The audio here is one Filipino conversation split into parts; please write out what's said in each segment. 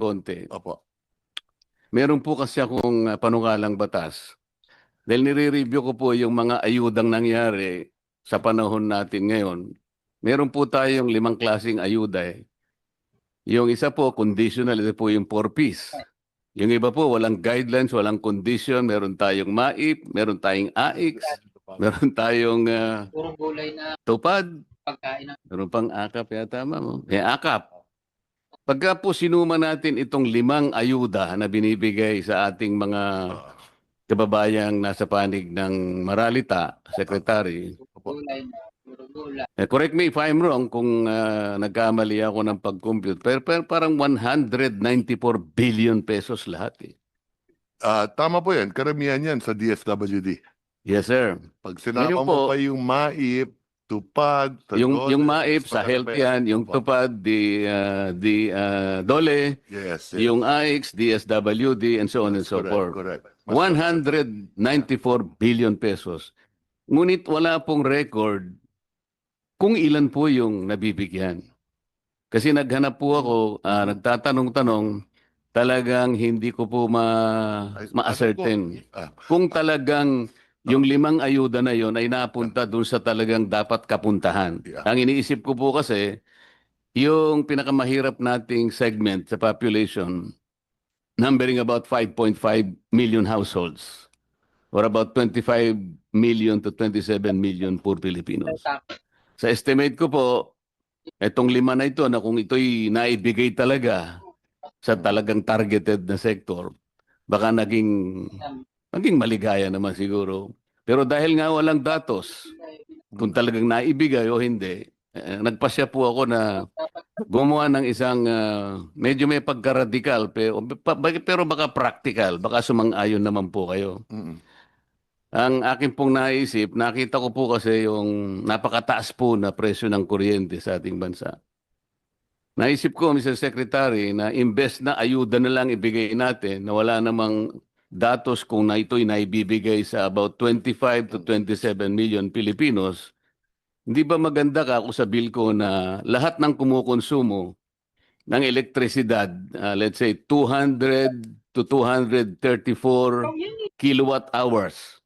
konti. Opo. Meron po kasi akong uh, panukalang batas. Dahil nire-review ko po yung mga ayudang nangyari sa panahon natin ngayon. Meron po tayong limang klaseng ayuda eh. Yung isa po, conditional, ito po yung four-piece. Yung iba po, walang guidelines, walang condition. Meron tayong MAIP, meron tayong AIX, meron tayong uh, Purong gulay na tupad, pagkain ng meron pang akap yata, ma'am. Eh, akap. Pagka po sinuma natin itong limang ayuda na binibigay sa ating mga kababayang nasa panig ng Maralita, Secretary, eh, correct me if I'm wrong kung ah, nagkamali ako ng pag-compute, pero, pero parang 194 billion pesos lahat eh. ah, tama po yan. Karamihan yan sa DSWD. Yes, sir. Pag sinama Ngayon mo po- pa yung MAIP, tupad, Yung, Tagol, yung MAIP sa health yan, yung tupad, di, ah, di ah, DOLE, Yes. yes. yung AIX, DSWD, and so on and so Correct, forth. Correct. Mas- 194 billion pesos. Ngunit wala pong record kung ilan po yung nabibigyan. Kasi naghanap po ako, ah, nagtatanong-tanong, talagang hindi ko po ma- Ay, ma-ascertain. Ah. Kung talagang yung limang ayuda na yon ay napunta dun sa talagang dapat kapuntahan. Yeah. Ang iniisip ko po kasi, yung pinakamahirap nating segment sa population, numbering about 5.5 million households or about 25 million to 27 million poor Filipinos. Sa estimate ko po, itong lima na ito na kung ito'y naibigay talaga sa talagang targeted na sector, baka naging maging maligaya naman siguro. Pero dahil nga walang datos, kung talagang naibigay o hindi, eh, nagpasya po ako na gumawa ng isang ah, medyo may pagka-radical pero, pero baka practical, baka sumang-ayon naman po kayo. Mm-mm. Ang akin pong naisip, nakita ko po kasi yung napakataas po na presyo ng kuryente sa ating bansa. Naisip ko, Mr. Secretary, na imbes na ayuda na lang ibigay natin na wala namang datos kung na ito'y naibibigay sa about 25 to 27 million Pilipinos, hindi ba maganda ka kung sa bill ko na lahat ng kumukonsumo ng elektrisidad, ah, let's say 200 to 234 kilowatt hours,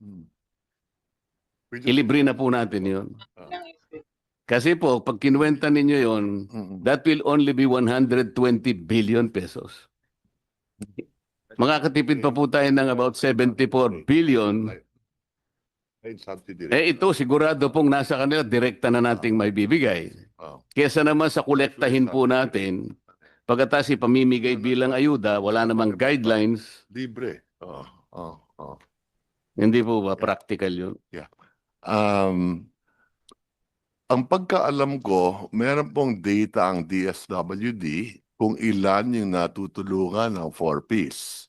ilibre na po natin yun. Kasi po, pag kinuwenta ninyo yon, that will only be 120 billion pesos. Makakatipid pa po tayo ng about 74 billion. Eh ito, sigurado pong nasa kanila, direkta na nating may bibigay. Kesa naman sa kolektahin po natin, pagkatas ipamimigay bilang ayuda, wala namang guidelines, Libre. Oh, oh, oh. hindi po ba practical yun? Um, ang pagkaalam ko, meron pong data ang DSWD kung ilan yung natutulungan ng 4Ps.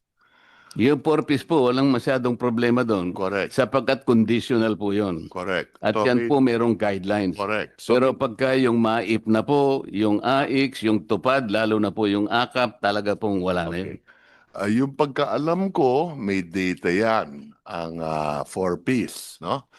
Yung purpose po, walang masyadong problema doon. Correct. Sapagkat conditional po yon. Correct. At So, yan po merong guidelines. Correct. So, Pero pagka yung MAIP na po, yung AIX, yung tupad, lalo na po yung AKAP, talaga pong wala na yun. Okay. Ah, yung pagkaalam ko, may data yan, ang ah, 4Ps, no?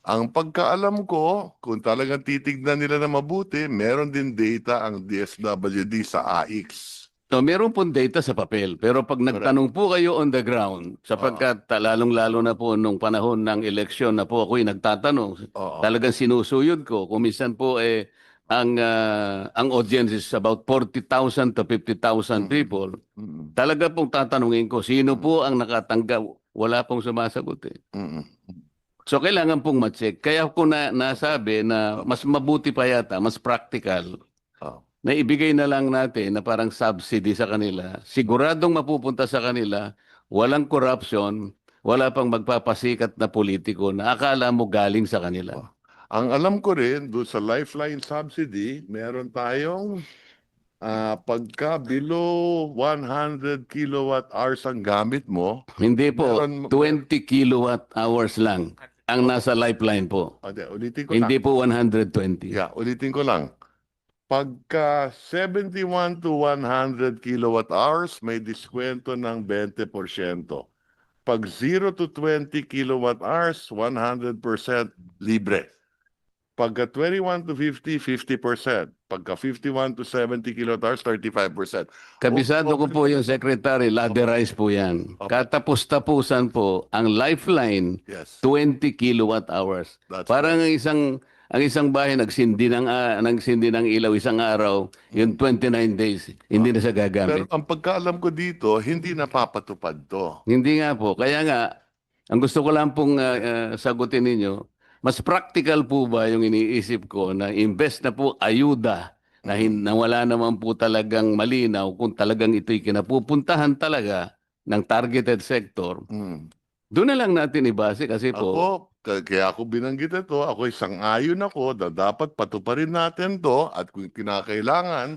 Ang pagkaalam ko, kung talagang titignan nila na mabuti, meron din data ang DSWD sa AX. So, meron pong data sa papel. Pero pag nagtanong po kayo on the ground, sapagkat lalong-lalo na po nung panahon ng eleksyon na po ako'y nagtatanong, Oo. talagang sinusuyod ko. Kung minsan po eh, ang, ah, ang audience is about 40,000 to 50,000 Mm. people. Mm-mm. Talaga pong tatanungin ko, sino Mm. po ang nakatanggap? Wala pong sumasagot eh. Mm-mm. So kailangan pong ma-check. Kaya ko na nasabi na mas mabuti pa yata, mas practical, Oh. na ibigay na lang natin na parang subsidy sa kanila. Siguradong mapupunta sa kanila, walang corruption, wala pang magpapasikat na politiko na akala mo galing sa kanila. Ang alam ko rin, doon sa Lifeline Subsidy, meron tayong ah, pagka below 100 kilowatt hours ang gamit mo, Hindi po, Meron- 20 kilowatt hours lang ang nasa lifeline po. Ah, di, ulitin ko Hindi lang. po 120. Yeah, ulitin ko lang. Pagka 71 to 100 kilowatt hours, may diskwento ng 20%. Pag 0 to 20 kilowatt hours, 100% libre. Pagka 21 to 50, 50%. Pagka 51 to 70 kilowatt hours, 35%. Kabisado ko po yung secretary, laderize po yan. Katapos-tapusan po, ang lifeline, Yes. 20 kilowatt hours. That's Parang ang isang ang isang bahay nagsindi ng ah, nagsindi ng ilaw isang araw, yung 29 days, hindi na siya Pero gagamit. ang pagkaalam ko dito, hindi napapatupad to. Hindi nga po. Kaya nga, ang gusto ko lang pong ah, ah, sagutin ninyo, mas practical po ba yung iniisip ko na invest na po ayuda na, hin- na wala naman po talagang malinaw kung talagang ito'y kinapupuntahan talaga ng targeted sector, Mm. doon na lang natin ibase kasi po, Ako, k- kaya ako binanggit ito, ako isang ayon ako na dapat patuparin natin to at kung kinakailangan,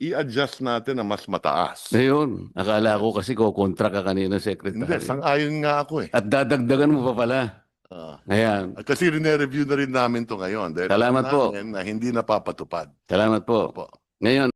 i-adjust natin na mas mataas. ayun, akala ko kasi ko kontra ka kanina, Hindi, Secretary. sang-ayon nga ako eh. At dadagdagan mo pa pala. Ah. Ayan. At kasi rine-review na rin namin to ngayon. Dahil Salamat alam po. na hindi napapatupad. Salamat po. Opo. Ngayon,